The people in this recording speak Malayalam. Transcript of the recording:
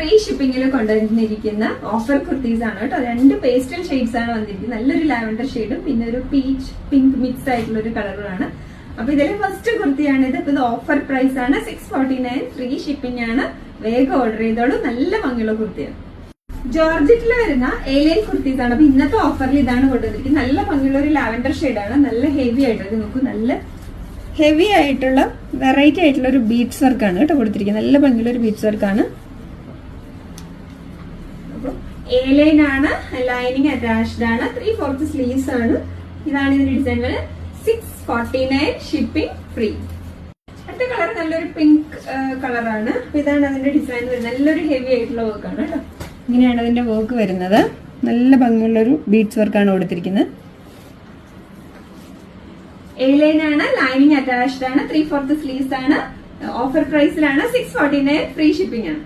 ഫ്രീ ഷിപ്പിംഗിൽ കൊണ്ടുവന്നിരിക്കുന്ന ഓഫർ കുർത്തീസ് ആണ് കേട്ടോ. രണ്ട് പേസ്റ്റൽ ഷെയ്ഡ്സ് ആണ് വന്നിരിക്കുന്നത്. നല്ലൊരു ലാവൻഡർ ഷെയ്ഡും പിന്നെ ഒരു പീച്ച് പിങ്ക് മിക്സ് ആയിട്ടുള്ള ഒരു കളറുമാണ് അപ്പൊ ഇതിലെ ഫസ്റ്റ് കുർത്തിയാണ് ഇത്. ഇത് ഓഫർ പ്രൈസ് ആണ്. Six forty nine free shipping ആണ്. വേഗം ഓർഡർ ചെയ്തോളൂ. നല്ല ഭംഗിയുള്ള കുർത്തിയാണ്. ജോർജറ്റിൽ വരുന്ന ഏലിയൻ കുർത്തീസ് ആണ്. അപ്പൊ ഇന്നത്തെ ഓഫറിൽ ഇതാണ് കൊണ്ടുവന്നിരിക്കുന്നത്. നല്ല ഭംഗിയുള്ള ഒരു ലാവൻഡർ ആണ്. നല്ല ഹെവി ആയിട്ട് നോക്കൂ നല്ല ഹെവി ആയിട്ടുള്ള വെറൈറ്റി ആയിട്ടുള്ള ഒരു ബീഡ്സ് വർക്കാണ് കേട്ടോ കൊടുത്തിരിക്കുന്നത്. നല്ല ഭംഗിയുള്ള ഒരു ബീഡ്സ് വർക്കാണ് എ ലൈൻ ആണ് ലൈനിങ് അറ്റാച്ച്ഡ് ആണ് ത്രീ ഫോർത്ത് സ്ലീവ്സ് ആണ്. ഇതാണ് ഇതിന്റെ design six forty nine shipping free അടുത്ത കളർ നല്ലൊരു പിങ്ക് കളറാണ് അപ്പൊ ഇതാണ് അതിന്റെ ഡിസൈൻ വരുന്നത്. നല്ലൊരു ഹെവി ആയിട്ടുള്ള വർക്കാണ് കേട്ടോ. ഇങ്ങനെയാണ് അതിന്റെ വർക്ക് വരുന്നത്. നല്ല ഭംഗിയുള്ള ഒരു ബീഡ്സ് വർക്കാണ് കൊടുത്തിരിക്കുന്നത്. എ ലൈൻ ആണ് ലൈനിങ് അറ്റാച്ച്ഡ് ആണ് ത്രീ ഫോർത്ത് സ്ലീവ്സ് ആണ്. Offer പ്രൈസിലാണ് six forty nine free shipping ആണ്.